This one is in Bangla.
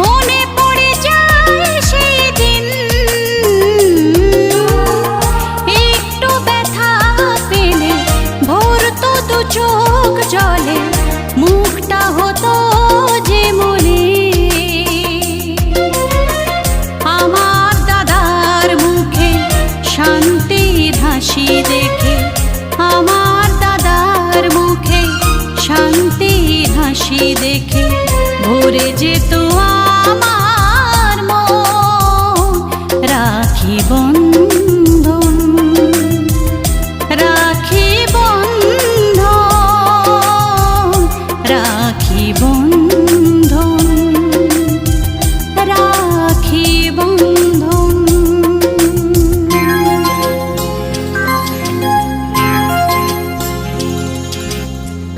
মনে একটু ব্যথা তো চোখ জলে, মুখটা হতো আমার দাদার মুখে দেখে, আমার দাদার মুখে শান্তি হাসি দেখে ভরে যেত আমার মন। রাখিব